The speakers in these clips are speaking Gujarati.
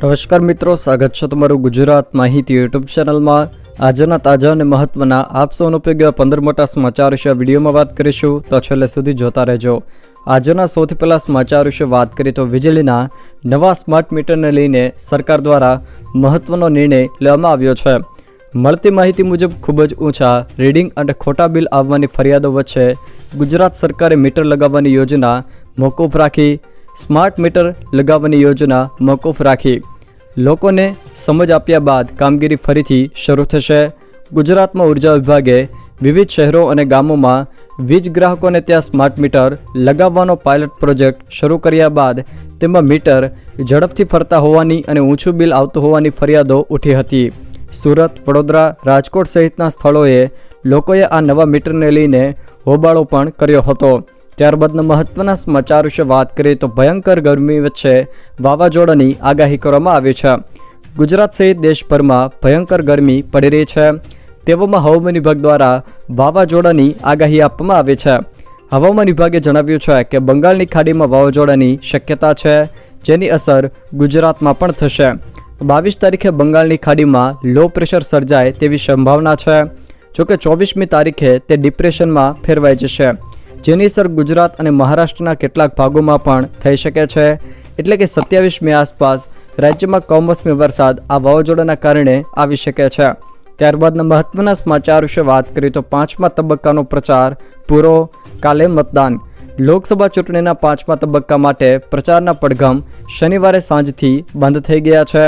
નમસ્કાર મિત્રો, સ્વાગત છે તમારું ગુજરાત માહિતી યુટ્યુબ ચેનલમાં. આજના તાજા અને મહત્વના આપ સૌનો ઉપયોગ પંદર મોટા સમાચાર વિશે વિડીયોમાં વાત કરીશું. તો છેલ્લે સુધી જોતા રહેજો. આજના સૌથી પહેલાં સમાચાર વિશે વાત કરીએ તો વીજળીના નવા સ્માર્ટ મીટરને લઈને સરકાર દ્વારા મહત્વનો નિર્ણય લેવામાં આવ્યો છે. મળતી માહિતી મુજબ ખૂબ જ ઊંચા રીડિંગ અને ખોટા બિલ આવવાની ફરિયાદો વચ્ચે ગુજરાત સરકારે મીટર લગાવવાની યોજના મોકૂફ રાખી. સ્માર્ટ મીટર લગાવવાની યોજના મોકૂફ રાખી. લોકોને સમજ આપ્યા બાદ કામગીરી ફરીથી શરૂ થશે. ગુજરાતમાં ઊર્જા વિભાગે વિવિધ શહેરો અને ગામોમાં વીજ ગ્રાહકોને ત્યાં સ્માર્ટ મીટર લગાવવાનો પાયલટ પ્રોજેક્ટ શરૂ કર્યા બાદ તેમાં મીટર ઝડપથી ફરતા હોવાની અને ઊંચું બિલ આવતું હોવાની ફરિયાદો ઉઠી હતી. સુરત, વડોદરા, રાજકોટ સહિતના સ્થળોએ લોકોએ આ નવા મીટરને લઈને હોબાળો પણ કર્યો હતો. ત્યારબાદના મહત્વના સમાચાર વિશે વાત કરીએ તો ભયંકર ગરમી વચ્ચે વાવાઝોડાની આગાહી કરવામાં આવી છે. ગુજરાત સહિત દેશભરમાં ભયંકર ગરમી પડી રહી છે. તેવામાં હવામાન વિભાગ દ્વારા વાવાઝોડાની આગાહી આપવામાં આવી છે. હવામાન વિભાગે જણાવ્યું છે કે બંગાળની ખાડીમાં વાવાઝોડાની શક્યતા છે, જેની અસર ગુજરાતમાં પણ થશે. બાવીસ તારીખે બંગાળની ખાડીમાં લો પ્રેશર સર્જાય તેવી સંભાવના છે. જોકે ચોવીસમી તારીખે તે ડિપ્રેશનમાં ફેરવાઈ જશે. જેની અસર ગુજરાત અને મહારાષ્ટ્રના કેટલાક ભાગોમાં પણ થઈ શકે છે. એટલે કે સત્યાવીસમી આસપાસ રાજ્યમાં કમોસમી વરસાદ આ વાવાઝોડાના કારણે આવી શકે છે. ત્યારબાદના મહત્વના સમાચાર વિશે વાત કરીએ તો પાંચમા તબક્કાનો પ્રચાર પૂરો કાલે મતદાન. લોકસભા ચૂંટણીના પાંચમા તબક્કા માટે પ્રચારના પડઘમ શનિવારે સાંજથી બંધ થઈ ગયા છે.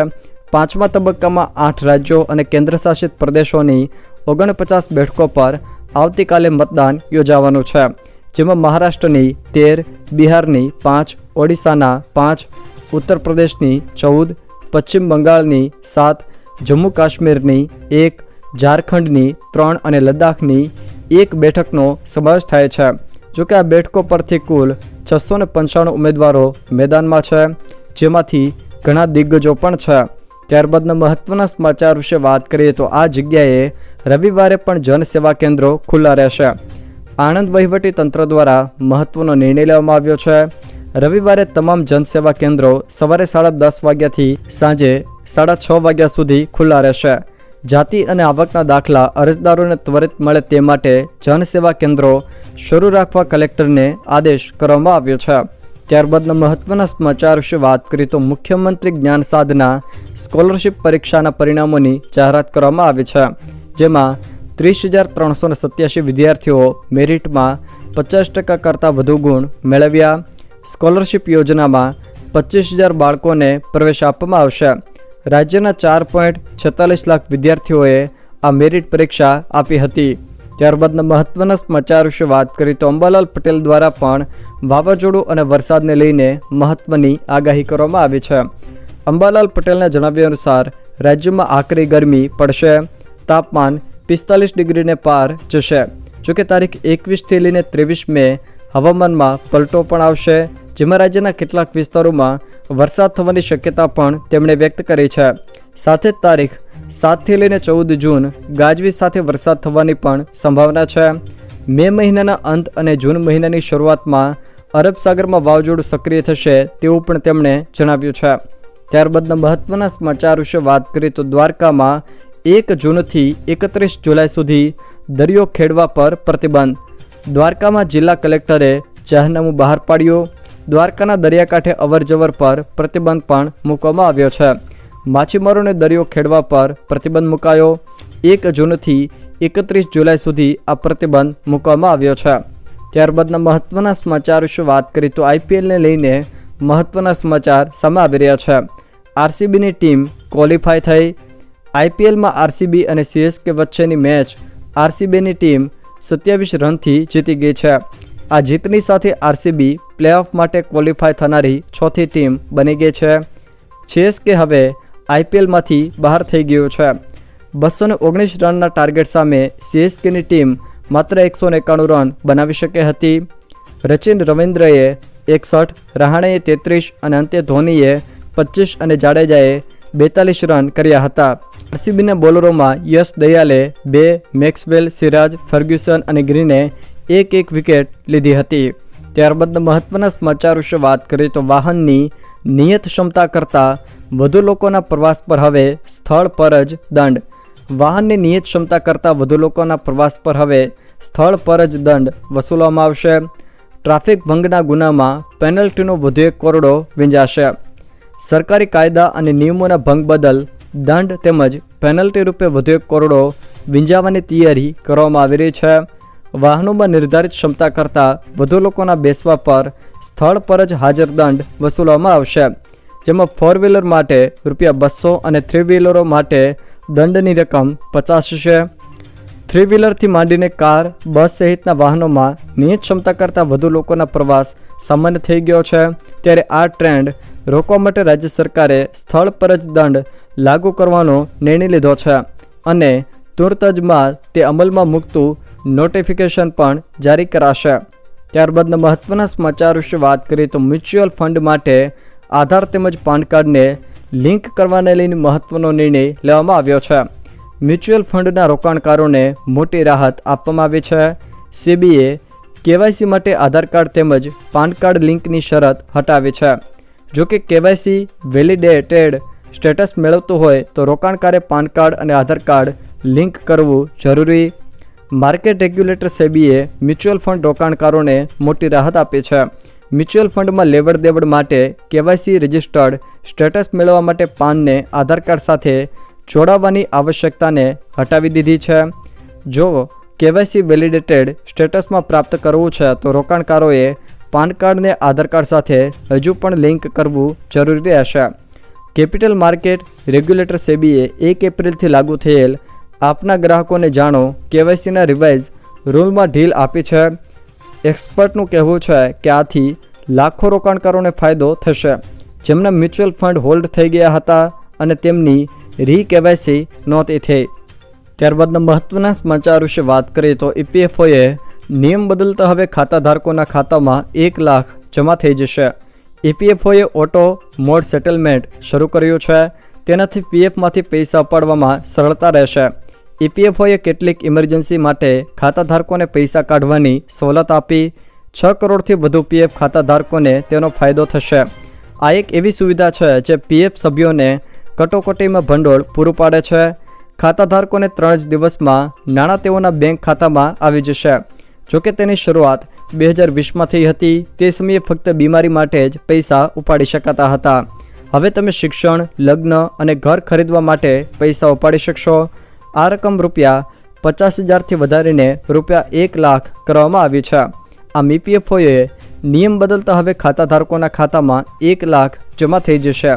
પાંચમા તબક્કામાં આઠ રાજ્યો અને કેન્દ્રશાસિત પ્રદેશોની ઓગણપચાસ બેઠકો પર આવતીકાલે મતદાન યોજાવાનું છે. જેમાં મહારાષ્ટ્રની તેર, બિહારની પાંચ, ઓડિશાના પાંચ ઉત્તર પ્રદેશની ચૌદ, પશ્ચિમ બંગાળની સાત જમ્મુ કાશ્મીરની એક, ઝારખંડની ત્રણ અને લદ્દાખની એક બેઠકનો સમાવેશ થાય છે. જોકે આ બેઠકો પરથી કુલ છસો ને પંચાણું ઉમેદવારો મેદાનમાં છે, જેમાંથી ઘણા દિગ્ગજો પણ છે. ત્યારબાદના મહત્વના સમાચાર વિશે વાત કરીએ તો આ જગ્યાએ રવિવારે પણ જનસેવા કેન્દ્રો ખુલ્લા રહેશે. આણંદ વહીવટી તંત્ર દ્વારા મહત્વનો નિર્ણય લેવામાં આવ્યો છે. રવિવારે તમામ જનસેવા કેન્દ્રો સવારે સાડા દસ વાગ્યાથી સાંજે સાડા છ વાગ્યા સુધી ખુલ્લા રહેશે. જાતિ અને આવકના દાખલા અરજદારોને ત્વરિત મળે તે માટે જનસેવા કેન્દ્રો શરૂ રાખવા કલેક્ટરને આદેશ કરવામાં આવ્યો છે. ત્યારબાદના મહત્વના સમાચાર વિશે વાત કરી તો મુખ્યમંત્રી જ્ઞાન સાધના સ્કોલરશિપ પરીક્ષાના પરિણામોની જાહેરાત કરવામાં આવી છે. જેમાં ત્રીસ હજાર ત્રણસો સત્યાસી વિદ્યાર્થીઓ મેરિટમાં પચાસ ટકા કરતાં વધુ ગુણ મેળવ્યા. સ્કોલરશિપ યોજનામાં પચીસ હજાર બાળકોને પ્રવેશ આપવામાં આવશે. રાજ્યના ચાર પોઈન્ટ છેતાલીસ લાખ વિદ્યાર્થીઓએ આ મેરિટ પરીક્ષા આપી હતી. ત્યારબાદના મહત્વના સમાચાર વિશે વાત કરીએ તો અંબાલાલ પટેલ દ્વારા પણ વાવાઝોડું અને વરસાદને લઈને મહત્વની આગાહી કરવામાં આવી છે. અંબાલાલ પટેલના જણાવ્યા અનુસાર રાજ્યમાં આકરી ગરમી પડશે. તાપમાન પિસ્તાલીસ ડિગ્રીને પાર જશે. જોકે તારીખ એકવીસથી લઈને ત્રેવીસ મે હવામાનમાં પલટો પણ આવશે, જેમાં રાજ્યના કેટલાક વિસ્તારોમાં વરસાદ થવાની શક્યતા પણ તેમણે વ્યક્ત કરી છે. સાથે જ તારીખ સાતથી લઈને ચૌદ જૂન ગાજવીજ સાથે વરસાદ થવાની પણ સંભાવના છે. મે મહિનાના અંત અને જૂન મહિનાની શરૂઆતમાં અરબ સાગરમાં વાવાઝોડું સક્રિય થશે તેવું પણ તેમણે જણાવ્યું છે. ત્યારબાદના મહત્વના સમાચાર વિશે વાત કરીએ તો દ્વારકામાં એક જૂનથી એકત્રીસ જુલાઈ સુધી દરિયો ખેડવા પર પ્રતિબંધ. દ્વારકામાં જિલ્લા કલેક્ટરે જાહેરનામું બહાર પાડ્યું. દ્વારકાના દરિયાકાંઠે અવરજવર પર પ્રતિબંધ પણ મૂકવામાં આવ્યો છે. માછીમારોને દરિયો ખેડવા પર પ્રતિબંધ મુકાયો. એક જૂનથી એકત્રીસ જુલાઈ સુધી આ પ્રતિબંધ મૂકવામાં આવ્યો છે. ત્યારબાદના મહત્વના સમાચાર વિશે વાત કરીએ તો આઈપીએલને લઈને મહત્વના સમાચાર સામે આવી રહ્યા છે. આરસીબીની ટીમ ક્વોલિફાય થઈ. આઈપીએલમાં આરસીબી અને સીએસકે વચ્ચેની મેચ આરસીબીની ટીમ સત્યાવીસ રનથી જીતી ગઈ છે. આ જીતની સાથે આરસીબી પ્લેઓફ માટે ક્વોલિફાય થનારી ચોથી ટીમ બની ગઈ છે. સીએસકે હવે આઈપીએલમાંથી બહાર થઈ ગયું છે. બસો ઓગણીસ રનના ટાર્ગેટ સામે સીએસકેની ટીમ માત્ર એકસો એકાણું રન બનાવી શકી હતી. રચિન રવિન્દ્રએ એકસઠ, રહાણેએ તેત્રીસ અને અંતે ધોનીએ પચીસ અને જાડેજાએ બેતાલીસ રન કર્યા હતા. આરસીબીના બોલરોમાં યશ દયાલે બે, મેક્સવેલ, સિરાજ, ફર્ગ્યુસન અને ગ્રીને એક એક વિકેટ લીધી હતી. ત્યારબાદ મહત્વના સમાચાર વિશે વાત કરીએ તો વાહનની નિયત ક્ષમતા કરતાં વધુ લોકોના પ્રવાસ પર હવે સ્થળ પર જ દંડ. વાહનની નિયત ક્ષમતા કરતાં વધુ લોકોના પ્રવાસ પર હવે સ્થળ પર જ દંડ વસૂલવામાં આવશે. ટ્રાફિક ભંગના ગુનામાં પેનલ્ટીનો વધુ એક કરોડો વીંજાશે. સરકારી કાયદા અને નિયમોના ભંગ બદલ દંડ તેમજ પેનલ્ટી રૂપે વધુ એક કરોડો વીંજાવાની તૈયારી કરવામાં આવી રહી છે. વાહનોમાં નિર્ધારિત ક્ષમતા કરતાં વધુ લોકોના બેસવા પર સ્થળ પર જ હાજર દંડ વસૂલવામાં આવશે. જેમાં ફોર વ્હીલર માટે રૂપિયા બસો અને થ્રી વ્હીલરો માટે દંડની રકમ પચાસ છે. થ્રી વ્હીલરથી માંડીને કાર, બસ સહિતના વાહનોમાં નિયત ક્ષમતા કરતાં વધુ લોકોના પ્રવાસ સામાન્ય થઈ ગયો છે. ત્યારે આ ટ્રેન્ડ રોકવા માટે રાજ્ય સરકારે સ્થળ પર જ દંડ લાગુ કરવાનો નિર્ણય લીધો છે અને તુરત જમાં તે અમલમાં મૂકતું નોટિફિકેશન પણ જારી કરાશે. ત્યારબાદના મહત્વના સમાચાર વિશે વાત કરીએ તો મ્યુચ્યુઅલ ફંડ માટે આધાર તેમજ પાન કાર્ડને લિંક કરવાને લઈને મહત્વનો નિર્ણય લેવામાં આવ્યો છે. મ્યુચ્યુઅલ ફંડના રોકાણકારોને મોટી રાહત આપવામાં આવી છે. સીબીએ કેવાયસી માટે આધાર કાર્ડ તેમજ પાન કાર્ડ લિંકની શરત હટાવી છે. જો કે કેવાયસી વેલિડેટેડ સ્ટેટસ મેળવતું હોય તો રોકાણકારે પાન કાર્ડ અને આધાર કાર્ડ લિંક કરવું જરૂરી. માર્કેટ રેગ્યુલેટર સેબીએ મ્યુચ્યુઅલ ફંડ રોકાણકારોને મોટી રાહત આપી છે. મ્યુચ્યુઅલ ફંડમાં લેવડ દેવડ માટે કેવાયસી રજિસ્ટર્ડ સ્ટેટસ મેળવવા માટે પાનને આધાર કાર્ડ સાથે જોડાવાની આવશ્યકતાને હટાવી દીધી છે. જો કેવાયસી વેલિડેટેડ સ્ટેટસમાં પ્રાપ્ત કરવું છે તો રોકાણકારોએ પાન કાર્ડને આધાર કાર્ડ સાથે હજુ પણ લિંક કરવું જરૂરી રહેશે. કેપિટલ માર્કેટ રેગ્યુલેટર સેબીએ એક એપ્રિલથી લાગુ થયેલ આપના ગ્રાહકોને જાણો કેવાયસીના રિવાઇઝ રૂલમાં ઢીલ આપી છે. એક્સપર્ટનું કહેવું છે કે આથી લાખો રોકાણકારોને ફાયદો થશે. જેમના મ્યુચ્યુઅલ ફંડ હોલ્ડ થઈ ગયા હતા અને તેમની રી કેવાયસી નહોતી થઈ. ત્યારબાદના મહત્વના સમાચાર વિશે વાત કરીએ તો ઈપીએફઓએ નિયમ બદલતા હવે ખાતાધારકોના ખાતામાં એક લાખ જમા થઈ જશે. ઈપીએફઓએ ઓટો મોડ સેટલમેન્ટ શરૂ કર્યું છે. તેનાથી પીએફમાંથી પૈસા ઉપાડવામાં સરળતા રહેશે. ઈપીએફઓએ કેટલીક ઇમરજન્સી માટે ખાતાધારકોને પૈસા કાઢવાની સવલત આપી. છ કરોડથી વધુ પીએફ ખાતાધારકોને તેનો ફાયદો થશે. આ એક એવી સુવિધા છે જે પીએફ સભ્યોને કટોકટીમાં ભંડોળ પૂરું પાડે છે. ખાતાધારકોને ત્રણ જ દિવસમાં નાણાં તેઓના બેંક ખાતામાં આવી જશે. જોકે તેની શરૂઆત બે હજાર વીસમાં થઈ હતી, તે સમયે ફક્ત બીમારી માટે જ પૈસા ઉપાડી શકાતા હતા. હવે તમે શિક્ષણ, લગ્ન અને ઘર ખરીદવા માટે પૈસા ઉપાડી શકશો. આ રકમ રૂપિયા પચાસ હજારથી વધારીને રૂપિયા એક લાખ કરવામાં આવી છે. આમ ઈપીએફઓએ નિયમ બદલતા હવે ખાતાધારકોના ખાતામાં એક લાખ જમા થઈ જશે.